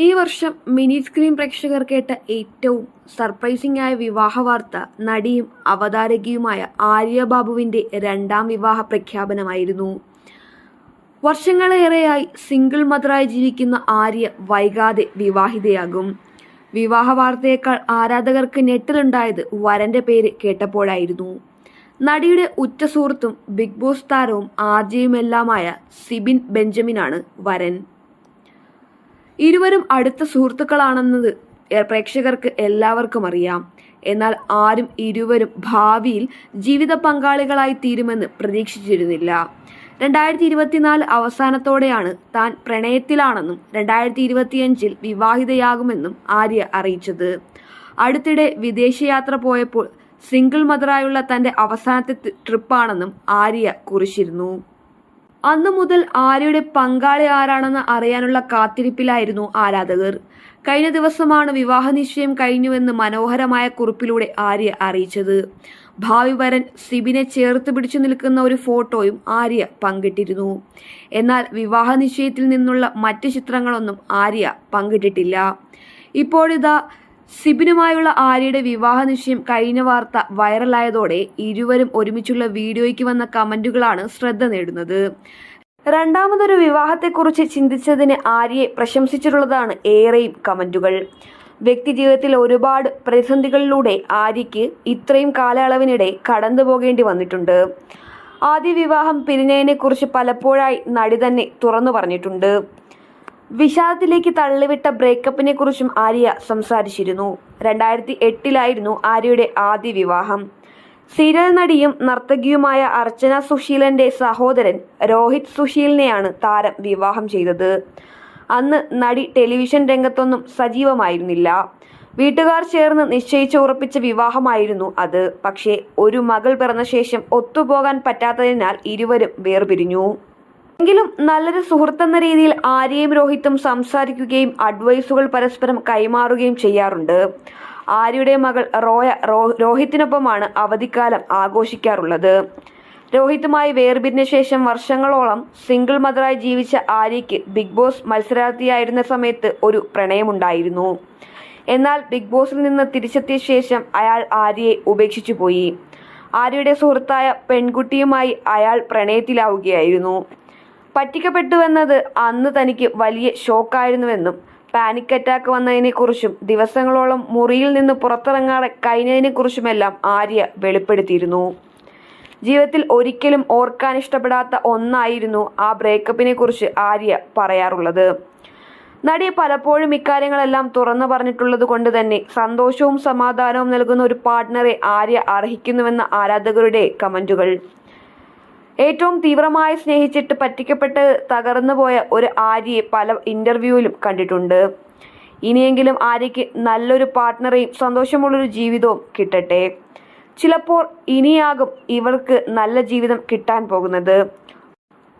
ഈ വർഷം mini screen പ്രേക്ഷകർ കേട്ട ഏറ്റവും സർപ്രൈസിംഗ് ആയ വിവാഹ വാർത്ത നടിയും അവതാരകിയുമായ ആര്യ ബാബുവിന്റെ രണ്ടാം വിവാഹ പ്രഖ്യാപനമായിരുന്നു. വർഷങ്ങളേറെയായി സിംഗിൾ മദറായി ജീവിക്കുന്ന ആര്യ വൈകാതെ വിവാഹിതയാകും. വിവാഹ വാർത്തയേക്കാൾ ആരാധകർക്ക് ഞെട്ടലുണ്ടായത് വരന്റെ പേര് കേട്ടപ്പോഴായിരുന്നു. നടിയുടെ ഉറ്റ സുഹൃത്തും ബിഗ് ബോസ് താരവും ആർജയുമെല്ലാമായ സിബിൻ ബെഞ്ചമിനാണ് വരൻ. ഇരുവരും അടുത്ത സുഹൃത്തുക്കളാണെന്നത് പ്രേക്ഷകർക്ക് എല്ലാവർക്കും അറിയാം. എന്നാൽ ആരും ഇരുവരും ഭാവിയിൽ ജീവിത പങ്കാളികളായി തീരുമെന്ന് പ്രതീക്ഷിച്ചിരുന്നില്ല. രണ്ടായിരത്തി ഇരുപത്തിനാല് അവസാനത്തോടെയാണ് താൻ പ്രണയത്തിലാണെന്നും രണ്ടായിരത്തി ഇരുപത്തിയഞ്ചിൽ വിവാഹിതയാകുമെന്നും ആര്യ അറിയിച്ചത്. അടുത്തിടെ വിദേശയാത്ര പോയപ്പോൾ സിംഗിൾ മദറായുള്ള തന്റെ അവസാനത്തെ ട്രിപ്പാണെന്നും ആര്യ കുറിച്ചിരുന്നു. അന്നു മുതൽ ആര്യയുടെ പങ്കാളി ആരാണെന്ന് അറിയാനുള്ള കാത്തിരിപ്പിലായിരുന്നു ആരാധകർ. കഴിഞ്ഞ ദിവസമാണ് വിവാഹ നിശ്ചയം കഴിഞ്ഞുവെന്ന് മനോഹരമായ കുറിപ്പിലൂടെ ആര്യ അറിയിച്ചത്. ഭാവി വരൻ സിബിനെ ചേർത്ത് പിടിച്ചു നിൽക്കുന്ന ഒരു ഫോട്ടോയും ആര്യ പങ്കിട്ടിരുന്നു. എന്നാൽ വിവാഹ നിശ്ചയത്തിൽ നിന്നുള്ള മറ്റ് ചിത്രങ്ങളൊന്നും ആര്യ പങ്കിട്ടിട്ടില്ല. ഇപ്പോഴിതാ സിബിനുമായുള്ള ആര്യയുടെ വിവാഹ നിശ്ചയം കഴിഞ്ഞ വാർത്ത വൈറലായതോടെ ഇരുവരും ഒരുമിച്ചുള്ള വീഡിയോയ്ക്ക് വന്ന കമന്റുകളാണ് ശ്രദ്ധ നേടുന്നത്. രണ്ടാമതൊരു വിവാഹത്തെക്കുറിച്ച് ചിന്തിച്ചതിന് ആര്യയെ പ്രശംസിച്ചിട്ടുള്ളതാണ് ഏറെയും കമന്റുകൾ. വ്യക്തിജീവിതത്തിൽ ഒരുപാട് പ്രതിസന്ധികളിലൂടെ ആര്യയ്ക്ക് ഇത്രയും കാലയളവിനിടെ കടന്നു പോകേണ്ടി വന്നിട്ടുണ്ട്. ആദ്യ വിവാഹം പിരിഞ്ഞതിനെക്കുറിച്ച് പലപ്പോഴായി നടി തന്നെ തുറന്നു പറഞ്ഞിട്ടുണ്ട്. വിഷാദത്തിലേക്ക് തള്ളിവിട്ട ബ്രേക്കപ്പിനെ കുറിച്ചും ആര്യ സംസാരിച്ചിരുന്നു. രണ്ടായിരത്തി എട്ടിലായിരുന്നു ആര്യയുടെ ആദ്യ വിവാഹം. സീരിയൽ നടിയും നർത്തകിയുമായ അർച്ചന സുശീലന്റെ സഹോദരൻ രോഹിത് സുശീലിനെയാണ് താരം വിവാഹം ചെയ്തത്. അന്ന് നടി ടെലിവിഷൻ രംഗത്തൊന്നും സജീവമായിരുന്നില്ല. വീട്ടുകാർ ചേർന്ന് നിശ്ചയിച്ച് ഉറപ്പിച്ച വിവാഹമായിരുന്നു അത്. പക്ഷേ ഒരു മകൾ പിറന്ന ശേഷം ഒത്തുപോകാൻ പറ്റാത്തതിനാൽ ഇരുവരും വേർപിരിഞ്ഞു. എങ്കിലും നല്ലൊരു സുഹൃത്തെന്ന രീതിയിൽ ആര്യയും രോഹിത്തും സംസാരിക്കുകയും അഡ്വൈസുകൾ പരസ്പരം കൈമാറുകയും ചെയ്യാറുണ്ട്. ആര്യയുടെ മകൾ റോയ രോഹിത്തിനൊപ്പമാണ് അവധിക്കാലം ആഘോഷിക്കാറുള്ളത്. രോഹിത്തുമായി വേർപിരിഞ്ഞ ശേഷം വർഷങ്ങളോളം സിംഗിൾ മദറായി ജീവിച്ച ആര്യയ്ക്ക് ബിഗ് ബോസ് മത്സരാർത്ഥിയായിരുന്ന സമയത്ത് ഒരു പ്രണയമുണ്ടായിരുന്നു. എന്നാൽ ബിഗ് ബോസിൽ നിന്ന് തിരിച്ചെത്തിയ ശേഷം അയാൾ ആര്യയെ ഉപേക്ഷിച്ചു പോയി ആര്യയുടെ സുഹൃത്തായ പെൺകുട്ടിയുമായി അയാൾ പ്രണയത്തിലാവുകയായിരുന്നു. പറ്റിക്കപ്പെട്ടുവെന്നത് അന്ന് തനിക്ക് വലിയ ഷോക്കായിരുന്നുവെന്നും പാനിക് അറ്റാക്ക് വന്നതിനെക്കുറിച്ചും ദിവസങ്ങളോളം മുറിയിൽ നിന്ന് പുറത്തിറങ്ങാതെ കഴിഞ്ഞതിനെക്കുറിച്ചുമെല്ലാം ആര്യ വെളിപ്പെടുത്തിയിരുന്നു. ജീവിതത്തിൽ ഒരിക്കലും ഓർക്കാൻ ഇഷ്ടപ്പെടാത്ത ഒന്നായിരുന്നു ആ ബ്രേക്കപ്പിനെ കുറിച്ച് ആര്യ പറയാറുള്ളത്. നടി പലപ്പോഴും ഇക്കാര്യങ്ങളെല്ലാം തുറന്നു പറഞ്ഞിട്ടുള്ളത് കൊണ്ട് തന്നെ സന്തോഷവും സമാധാനവും നൽകുന്ന ഒരു പാർട്ട്ണറെ ആര്യ അർഹിക്കുന്നുവെന്ന ആരാധകരുടെ കമന്റുകൾ. ഏറ്റവും തീവ്രമായി സ്നേഹിച്ചിട്ട് പറ്റിക്കപ്പെട്ട് തകർന്നു പോയ ഒരു ആര്യയെ പല ഇന്റർവ്യൂവിലും കണ്ടിട്ടുണ്ട്. ഇനിയെങ്കിലും ആര്യയ്ക്ക് നല്ലൊരു പാർട്ട്ണറെയും സന്തോഷമുള്ളൊരു ജീവിതവും കിട്ടട്ടെ. ചിലപ്പോൾ ഇനിയാകും ഇവർക്ക് നല്ല ജീവിതം കിട്ടാൻ പോകുന്നത്.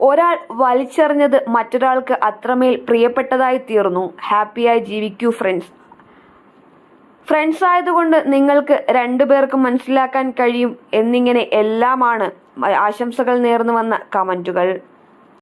ഒരാൾ വലിച്ചെറിഞ്ഞത് മറ്റൊരാൾക്ക് അത്രമേൽ പ്രിയപ്പെട്ടതായി തീർന്നു. ഹാപ്പിയായി ജീവിക്കൂ ഫ്രണ്ട്സ് ഫ്രണ്ട്സ് ആയതുകൊണ്ട് നിങ്ങൾക്ക് രണ്ടുപേർക്കും മനസ്സിലാക്കാൻ കഴിയും എന്നിങ്ങനെ എല്ലാമാണ് ആശംസകൾ നേർന്നു വന്ന കമന്റുകൾ.